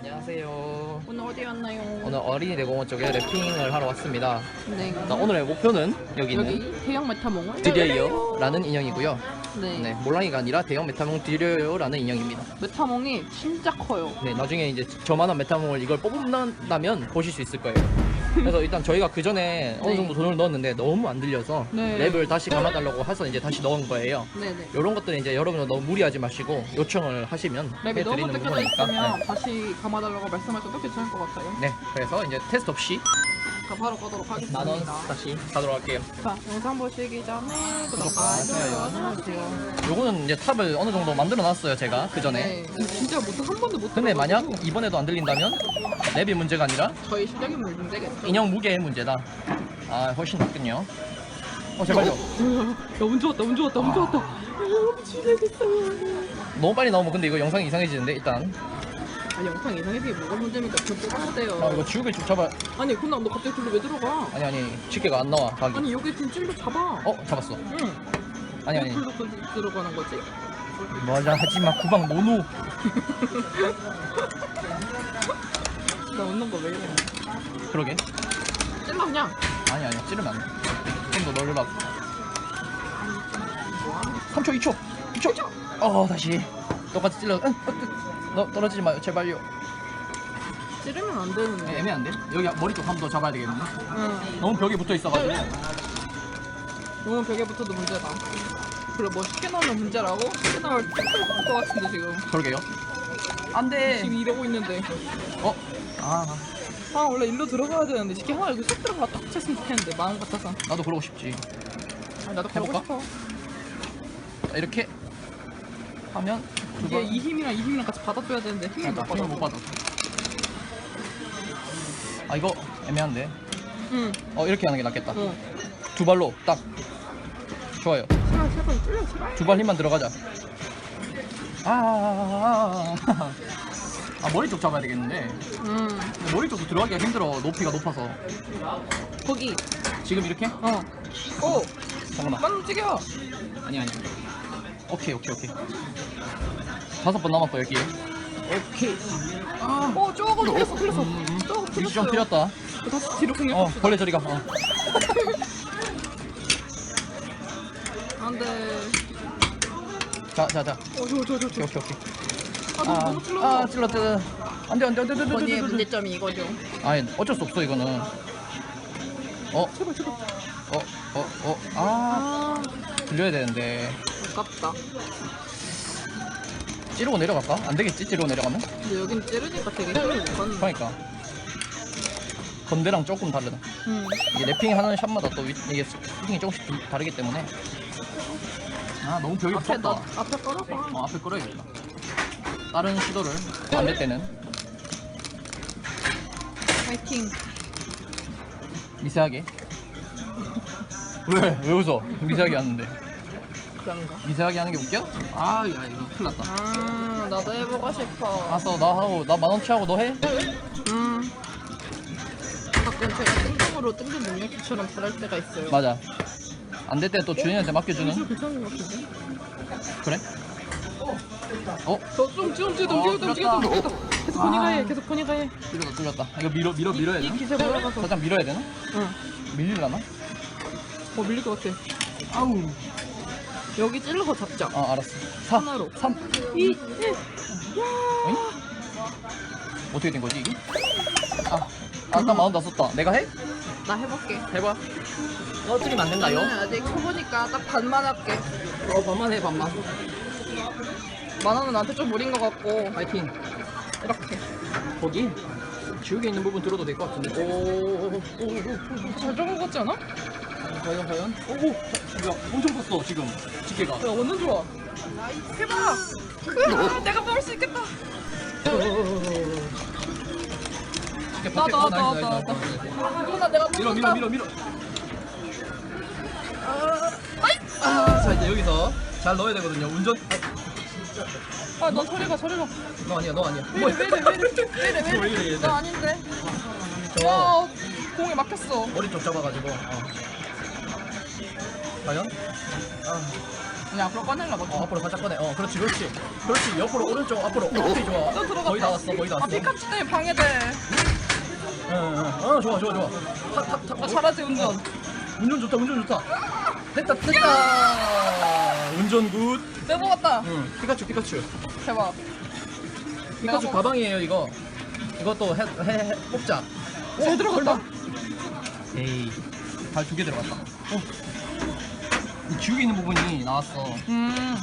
안녕하세요. 오늘 어디 왔나요? 오늘 어린이 대공원 쪽에 래핑을 하러 왔습니다. 네. 자, 오늘의 목표는 여기 있는 여기 대형 메타몽을 드려요라는 인형이고요. 네. 네, 몰랑이가 아니라 대형 메타몽 드려요라는 인형입니다. 메타몽이 진짜 커요. 네, 나중에 이제 저만한 메타몽을 이걸 뽑는다면 보실 수 있을 거예요. 그래서 일단 저희가 그 전에 어느 네. 정도 돈을 넣었는데 너무 안 들려서 네. 랩을 다시 감아달라고 해서 이제 다시 넣은 거예요. 네네. 이런 것들은 이제 여러분은 너무 무리하지 마시고 요청을 하시면 랩이 너무 해드리는 뜯겨져 부분이니까. 있으면 네. 다시 감아달라고 말씀하셔도 괜찮을 것 같아요. 네, 그래서 이제 테스트 없이 자, 바로 가도록 하겠습니다. 만원 다시 가도록 할게요. 자, 영상 보시기 전에 구독과 안녕하세요. 좋아요 눌러주세요. 요거는 이제 탑을 어느 정도 만들어 놨어요, 제가 그 전에. 네. 진짜 못한 한 번도 못 근데 만약 들어가지고 이번에도 안 들린다면 랩이 문제가 아니라 저희 실력이 문제겠죠. 인형 무게의 문제다. 아, 훨씬 낫군요. 어, 제발요. 야, 운 좋았다, 운 좋았다, 운 좋았다. 너무 빨리 나오면 근데 이거 영상이 이상해지는데 일단. 아, 영상 이상해지게 뭐가 문제입니까? 저. 아, 이거 지우개 좀 잡아. 아니, 근데 너 갑자기 둘로 왜 들어가? 아니 아니, 집게가 안 나와. 각이. 아니, 여기 지금 찔러 잡아. 어, 잡았어. 응. 아니 아니. 풀로 들어가는 거지? 맞아, 하지 마. 구방 모노. 나 웃는 거 왜 이래? 그러게. 찔러 그냥. 아니 아니, 찌르면 안 돼. 좀더 넓어. 3초, 2초, 2초. 어, 다시. 똑같이 찔러. 응, 어, 뜨- 너 떨어지지 마요, 제발요. 찌르면 안 되는데. 애매한데? 여기 머리 쪽 한 번 더 잡아야 되겠는데? 응. 너무 벽에 붙어 있어가지고. 너무 벽에 붙어도 문제다. 그래 뭐 쉽게 나오면 문제라고? 쉽게 나올 것 같은데 지금. 그러게요. 안 돼. 지금 이러고 있는데. 어? 아, 아 원래 일로 들어가야 되는데 쉽게 하나 여기 쏙 들어가 딱 쳤으면 좋겠는데 마음 같아서. 나도 그러고 싶지. 아니, 나도 해볼까? 싶어. 자, 이렇게 하면 두 이게 번. 이 힘이랑 이 힘이랑 같이 받아줘야 되는데 힘을 못 아, 힘을 받아. 못 받아. 아, 이거 애매한데. 응. 어, 이렇게 하는 게 낫겠다. 어. 두 발로 딱. 좋아요. 제발 제발 찔러 제발. 두발 힘만 들어가자. 아, 아, 아, 아. 아, 머리 쪽 잡아야 되겠는데. 응. 근데 머리 쪽도 들어가기가 힘들어. 높이가 높아서. 거기. 지금 이렇게? 어. 오. 잠깐만. 만 움직여. 아니 아니. 오케이 오케이 오케이. 다섯 번 남았고 여기. 오케이. 아. 어 조금 틀렸어 틀렸어. 음, 음. 조금 미션 틀렸어요. 틀렸다. 다시 뒤로. 어 벌레 저리 가. 어. 안 돼. 자, 자, 자. 어 좋아 좋아 좋아. 오케이, 오케이, 오케이. 아 너무 너무 찔러. 아, 찔렀다. 안 돼, 안 돼, 안 돼, 안 돼, 안 돼, 안 돼, 언니의 안 돼. 문제점이 이거죠. 아니, 어쩔 수 없어, 이거는. 어, 제발 제발. 어, 어, 어. 아, 아 들려야 되는데. 아깝다. 찌르고 내려갈까? 안 되겠지, 찌르고 내려가면? 근데 여긴 찌르니까 되게 힘이 못 받는. 그러니까. 건대랑 조금 다르다. 응. 이게 랩핑 하는 샵마다 또 위- 이게 피팅이 조금씩 두- 다르기 때문에. 아, 너무 벽이 앞에 나 무섭다. 앞에 끌어봐. 어, 앞에 끌어야겠다. 다른 시도를 안할 때는 파이팅. 미세하게. 왜? 왜 웃어? 미세하게 하는데. 그런가? 미세하게 하는 게 웃겨? 아, 야, 이거 큰일 났다. 아 나도 해보고 싶어. 알았어, 나 하고, 나 만원치 하고 너 해? 음. 가끔 제가 뜬금으로 뜬금 능력치처럼 잘할 때가 있어요. 맞아. 안 될때또 주인한테 맡겨주는? 괜찮은 것 같은데? 그래? 어? 저좀 좀 찌도 어, 움직였다 움직였다 뚫렸다. 움직였다. 계속 아. 본이가 해. 계속 본이가 해. 뚫렸다, 뚫렸다. 이거 밀어, 밀어, 밀어야 이 되나? 기세 올라가서. 살짝 밀어야 되나? 응. 밀릴라나? 어 밀릴 것 같아. 아우. 여기 찔러서 잡자. 아, 알았어. 4, 하나로. 3. 2, 1. 어이? 어떻게 된 거지, 이게? 아, 아, 딱 만원 다 썼다. 내가 해? 나 해볼게. 해봐. 너 틀리면 안 된다요? 나는 아직 초보니까 딱 반만 할게. 어, 반만 해, 반만. 만 원은 나한테 좀 무린 것 같고 파이팅. 이렇게. 거기 지우개 있는 부분 들어도 될 것 같은데. 오, 잘 잡은 것 같지 않아? 야 과연 과연? 오, 오, 야, 엄청 컸어 지금 집게가. 완전 좋아. 해봐. 으아, 내가 먹을 수 있겠다. 집게 나, 밖에- 나, 어, 나, 나이스, 나, 나이스, 나. 나이스. 누나 내가 밀어, 밀어, 밀어, 밀어. 아이. 아, 자 이제 여기서 잘 넣어야 되거든요. 운전. 아, 아, 너 저리 가, 저리 가. 너 아니야, 너 아니야. 왜 이래, 왜 이래, 왜 이래, 왜 이래, 왜왜 이래, 이래. 얘들. 나 아닌데. 저 와, 공에 막혔어. 머리 쪽 잡아가지고. 어. 과연? 아, 그냥 앞으로 꺼내려고. 어, 앞으로 살짝 꺼내. 어, 그렇지, 그렇지. 그렇지, 옆으로, 오른쪽, 앞으로. 오케이, 좋아. 또 들어갔다. 거의 다 왔어, 거의 다아 왔어. 피카츄 때문에 방해돼. 응, 응, 응. 어, 좋아, 좋아, 좋아. 타, 타, 타. 나 잘하지 운전. 운전 좋다, 운전 좋다. 됐다, 됐다. 운전 굿. 빼먹었다. 응, 피카츄, 피카츄. 대박. 피카츄 내가 가방이에요, 이거. 이것도 해, 해, 해, 뽑자. 잘 들어갔다. 에이, 발 두 개 들어갔다. 어. 이 지우개 있는 부분이 나왔어. 음.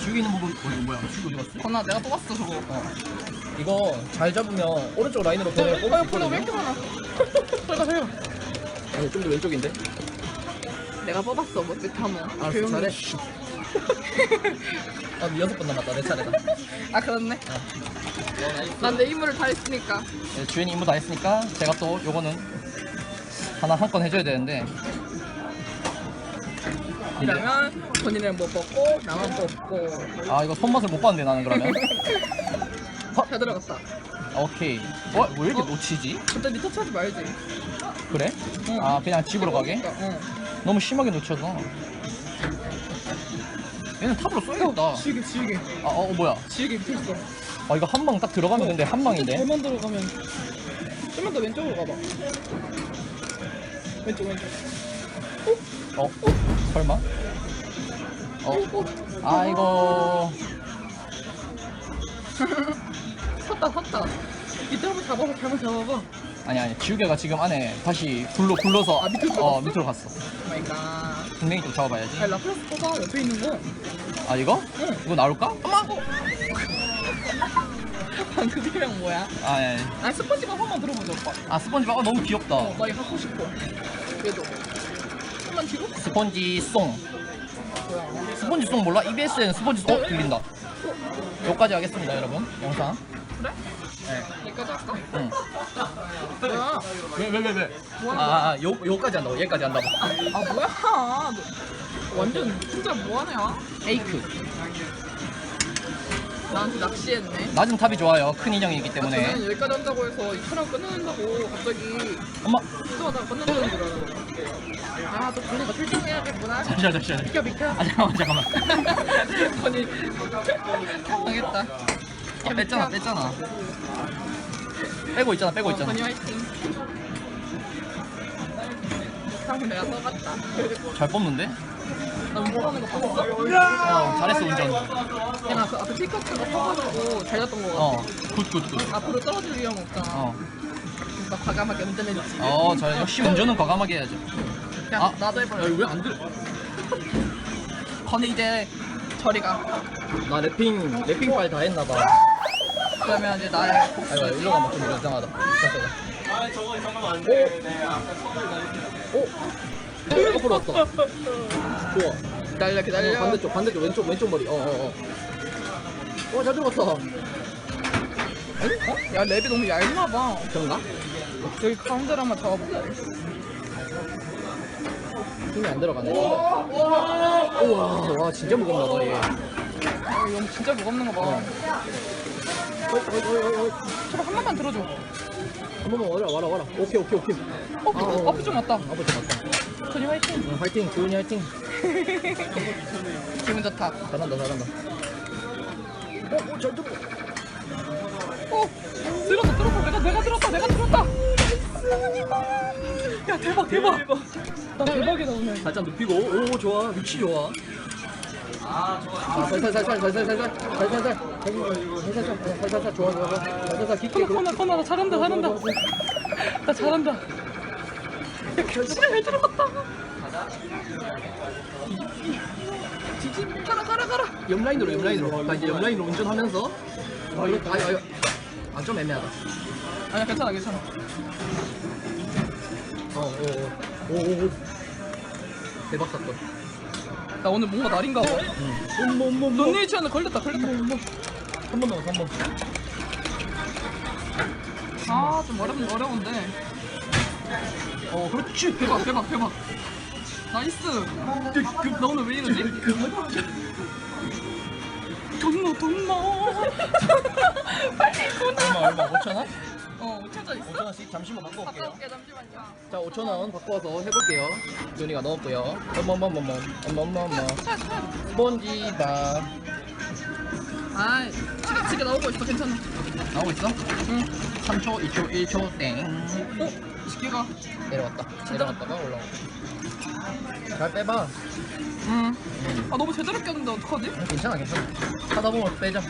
지우개 있는 부분, 어, 이거 뭐야? 지우개 어디 갔어? 건아 내가 뽑았어 저거. 어. 이거 잘 잡으면 오른쪽 라인으로 어, 뽑을 수 플레이 왜 있거든요. 이렇게 많아? 빨리 가세요. 아니, 좀더 왼쪽인데? 내가 뽑았어 뭐 메타모. 알았어. 잘해. 아, 여섯 번 남았다. 내 차례다. 아 그렇네. 난 내 임무를 다 했으니까. 네, 주연이 임무 다 했으니까 제가 또 요거는 하나 한 건 해줘야 되는데 그러면 본인은 못 뽑고 나만 뽑고. 아 이거 손맛을 못 봤는데 나는 그러면 잘 들어갔다. 오케이 어? 왜 이렇게 놓치지? 그때 니 터치하지 말지. 그래? 응. 아 그냥 집으로 가게? 응. 너무 심하게 놓쳐서 얘는 탑으로 쏘야겠다 지우개 지우개 아 어 뭐야 지우개 밑에 있어. 아 이거 한 방 딱 들어가면 근데 한 방인데 잘만 들어가면 좀만 더 왼쪽으로 가봐. 왼쪽 왼쪽. 어? 설마? 어? 아 이거 섰다 섰다. 이때 한번 잡아봐 잘못 잡아봐. 아니 아니 지우개가 지금 안에 다시 굴러 굴러서 아, 밑으로 어 들어갔어? 밑으로 갔어 오 마이 갓. 분명히 좀 잡아봐야지 아니 라플라스 뽑아 옆에 있는 거. 아 이거? 응. 이거 나올까? 엄마! 방금 소리랑 뭐야? 아, 예. 예. 아 스펀지밥 한번 들어보자 오빠. 아 스펀지밥 어, 너무 귀엽다. 어, 나 이거 하고 싶어. 그래도 한번 뒤로? 스펀지 송. 스펀지 송 몰라? EBS에는 스펀지 송 어, 들린다. 여기까지 하겠습니다, 여러분. 영상. 그래? 네. 여기까지 할까? 응. 뭐야? 왜, 왜, 왜, 왜? 뭐 하는 아, 아, 요, 요까지 한다고. 얘까지 한다고. 아 뭐야? 너 완전 진짜 뭐하냐? 에이크. 나한테 낚시했네. 낮은 탑이 좋아요. 큰 인형이기 아, 때문에. 저는 여기까지 한다고 해서 이 차랑 끊는다고 갑자기 엄마. 이동하다가 건너는 줄 알아. 아또 분리가 출동해야겠구나. 잠시만, 잠시만. 비켜 비켜. 아, 잠깐만, 잠깐만. 건이 당했다. 아, 뺐잖아, 뺐잖아. 빼고 있잖아, 빼고 있잖아. 건이 화이팅. 방금 내가 떠갔다. 잘 뽑는데? 나 운전하는 거 봤어? 어, 잘했어, 운전. 내가 그 앞에 피커트가 서가지고 잘렸던 거 같아. 어, 굿, 굿, 굿. 앞으로 떨어질 위험 없잖아. 어. 나 과감하게 운전해줬지. 어, 잘, 역시 운전은 과감하게 해야죠. 야, 아. 나도 해봐. 야, 이거 왜안 들어? 건이 이제 저리 가. 나 랩핑 랩핑 파일 다 했나 봐. 그러면 이제 나의 아이고 일로 가면 좀 이상하다. 잠깐만. 오. 오. 앞으로 왔다. 좋아. 기다려 기다려. 어, 반대쪽 반대쪽 왼쪽 왼쪽 머리. 어어 어. 어. 잘 들어갔다. 어? 야 랩이 너무 얇나 봐. 그런가? 여기 가운데를 한번 잡아볼게. 힘이 안 들어가네. 우와 와 진짜 무겁나 봐 얘. 아, 이거 진짜 무겁는 거 봐. 어. 어이 어이 어이 어이. 저거 한 번만 들어줘. 한 번만 와라 와라 와라. 오케이 오케이 오케이. 어, 아, 어, 어. 앞이 좀 왔다. 아버 좀 맞다. 건이 화이팅. 응, 화이팅 조은이 화이팅. 기분 좋다. 잘한다 잘한다. 오잘 들어. 어, 들었어 들었어. 내가 내가 들었다 내가 들었다. 야 대박 대박. 나 대박이다 오늘. 살짝 눕히고 오 좋아 위치 좋아. 아, 살살살살 살살살살 살살살 살살살 살살살 좋아 좋아 좋아. 살살살 깊게 커너 커너 커너 나 잘한다 잘한다. 나 잘한다. 야 교실에 왜 들어갔다. 지지 가라 가라 가라. 옆라인으로 옆라인으로. 나 이제 옆라인으로 운전하면서. 아 이거 아, 이거- 아, 좀 애매하다. 아니야 괜찮아 괜찮아. 어오오오오 대박 사건 나 오늘 뭔가 날인가 봐. 몸몸몸 논리치한테 걸렸다 걸렸다. 한번 남았어 한번 아좀 어렵 어려운데. 어 그렇지 대박 대박 대박. 나이스. 나 오늘 왜 이러지? 돈 넣어 돈 넣어. 빨리 돈 넣어. 얼마 얼마 5천 원? 어 5천 5천 있어? 5천 원씩 잠시만 갖고 갔다 올게요 올게 잠시만요. 자 5천원 갖고 와서 해볼게요 준이가 넣었고요 어머머머머 어머머머 스펀지밥 아, 지게 지게 나오고 있어. 괜찮아. 나오고 있어? 응. 3초 2초 1초 땡 어? 지게가. 내려왔다 내려갔다가 올라오고 잘 빼봐 응. 아 너무 제대로 꼈는데 어떡하지? 괜찮아 괜찮아 하다 보면 빼자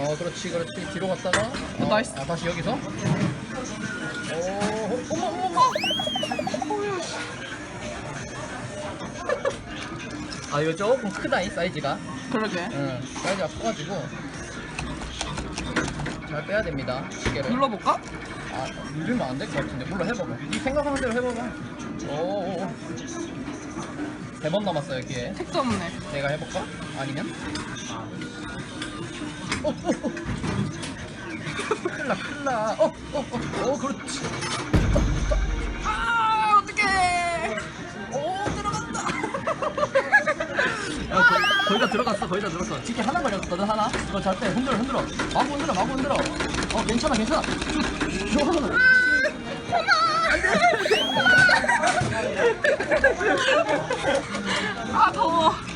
어 그렇지 그렇지 뒤로 갔다가 어, 나이스. 아 다시 여기서 오 어머 어머 어머. 어휴. 씨. 아 이거 조금 크다 이 사이즈가 그러게. 응 사이즈가 커가지고 잘 빼야 됩니다 시계를 눌러볼까? 아 누르면 안 될 것 같은데 몰라 해봐봐 네 생각하는 대로 해봐봐 오오오 세 번 남았어요 기회 택도 없네. 내가 해볼까? 아니면? 어, 어, 어. 큰일 나, 큰일 나. 어, 어, 어, 어, 그렇지. 아 어떡해. 오 들어간다. 야, 거의, 거의 다 들어갔어, 거의 다 들어갔어. 지게 하나 걸렸거든, 하나. 너잘때 흔들어, 흔들어. 마구 흔들어, 마구 흔들어. 어, 괜찮아, 괜찮아. 저, 저 하나. 아 더워.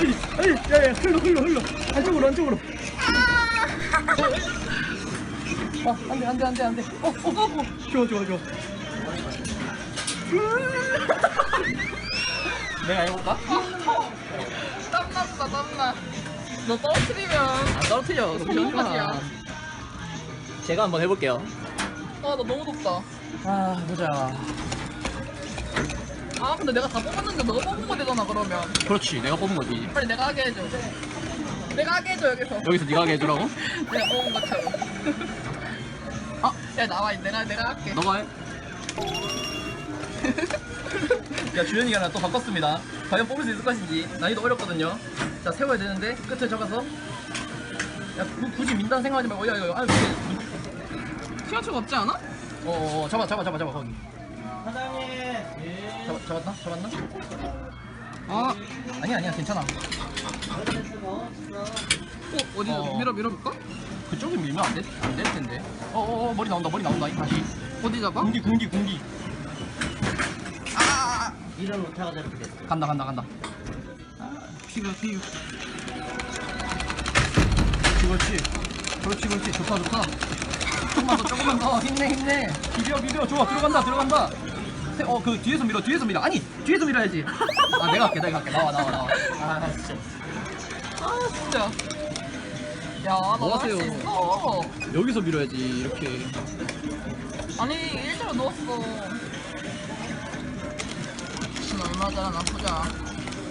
에이, 에이, 야, 야, 흘러, 흘러, 흘러. 안쪽으로, 안쪽으로. 아, 안 돼, 안 돼, 안 돼, 안 돼. 어, 어, 어, 어. 좋아, 좋아, 좋아. 내가 해볼까? 땀났다 땀나. 너 떨어뜨리면 안 떨어뜨려. 손 바지야. 제가 한번 해볼게요. 아 나 너무 덥다. 아, 보자. 아 근데 내가 다 뽑았는데 너 뽑은 거 되잖아 그러면. 그렇지, 내가 뽑은 거지. 빨리 내가 하게 해줘. 내가 하게 해줘 여기서. 여기서 네가 하게 해주라고? 내가 뽑은 것처럼. 아, 야 나와 내가 내가 할게. 너가 해. 야, 주현이가 나 또 바꿨습니다. 과연 뽑을 수 있을 것인지 난이도 어렵거든요. 자, 세워야 되는데 끝을 잡아서. 야, 구, 굳이 민단 생각하지 말고, 야, 이거, 아, 이게, 시간초가 없지 않아? 어, 어, 어, 잡아, 잡아, 잡아, 잡아, 거기. 잡, 잡았나? 잡았나? 아, 아니야, 아니야, 괜찮아. 어 어디 어. 밀어 밀어볼까? 그쪽에 밀면 안, 돼, 안될 텐데. 어, 어, 어, 머리 나온다, 머리 나온다, 다시. 어디 잡아? 군기, 군기, 군기. 아, 이런 오타가 저렇게 됐어. 간다, 간다, 간다. 비벼 비벼. 그렇지, 그렇지, 그렇지. 좋다, 좋다. 조금만 더, 조금만 더. 힘내, 힘내. 비벼, 비벼. 좋아, 들어간다, 들어간다. 세- 어, 그 뒤에서 밀어, 뒤에서 밀어. 아니, 뒤에서 밀어야지. 아, 내가 할게, 내가 할게. 나와, 나와, 나와. 아, 진짜. 아 진짜. 야, 뭐 나할수 하세요? 있어. 여기서 밀어야지, 이렇게. 아니 일자로 누웠어. 지금 얼마 전에 보자.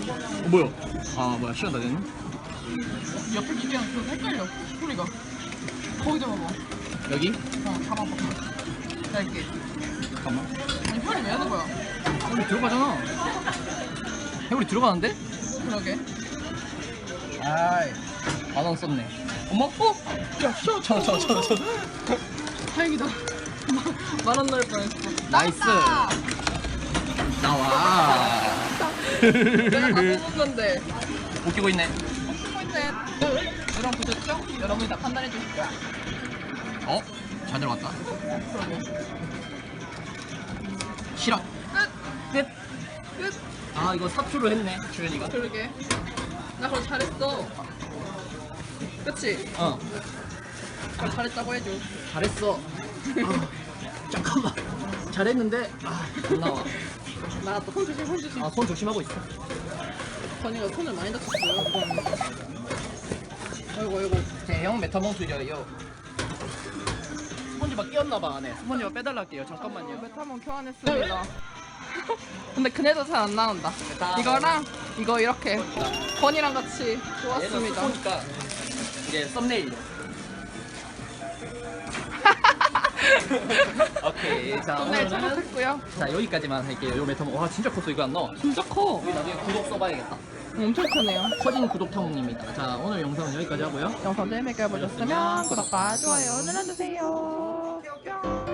어, 뭐야? 아, 뭐야, 시간 다 됐네? 옆에 기계랑 좀 헷갈려. 소리가. 거기 좀 봐봐. 여기? 어, 잡아봐. 짧게. 잠깐만. 아니 혈이 왜 하는 거야? 해골이 들어가잖아. 해골이 들어가는데? 그러게. 아이, 만원 썼네. 어머? 어? 야, 천, 천, 천, 천, 천. 다행이다. 만원 넣을 뻔했어. 나이스. 나와. 내가 다 뽑았는데. 웃기고 있네. 쓰고 있네. 여러분 보셨죠? 여러분이 다 판단해 주시죠. 어? 잘 들어갔다. 그러게. 싫어. 끝! 끝. 끝! 아, 이거 삽수로 했네, 주현이가. 그러게. 나 그럼 잘했어. 그치? 어, 그럼 잘했다고 해줘. 잘했어. 아, 잠깐만. 잘했는데, 아, 안 나와. 나 또 손 조심, 손 조심. 아, 손 조심하고 있어. 건이가 손을 많이 다쳤어요. 아이고, 아이고. 대형 메타몽수려요. 스펀지바 끼었나봐, 안에. 스펀지바 빼달라 할게요. 잠깐만요. 메타몬 교환했습니다. 근데 그네도 잘 안 나온다. 메타몬. 이거랑 이거 이렇게 건이랑 같이 얘는 좋았습니다. 스포니까 이제 썸네일. 오케이. 자, 오늘 착각했고요. 자 여기까지만 할게요. 요 메타몽. 와 진짜 컸어 이거 안 넣어. 진짜 커. 나중에 구독 써봐야겠다. 엄청 크네요. 커진 구독탕입니다. 자 오늘 영상은 여기까지 하고요. 영상 재밌게 보셨으면 구독과 좋아요 눌러주세요. go.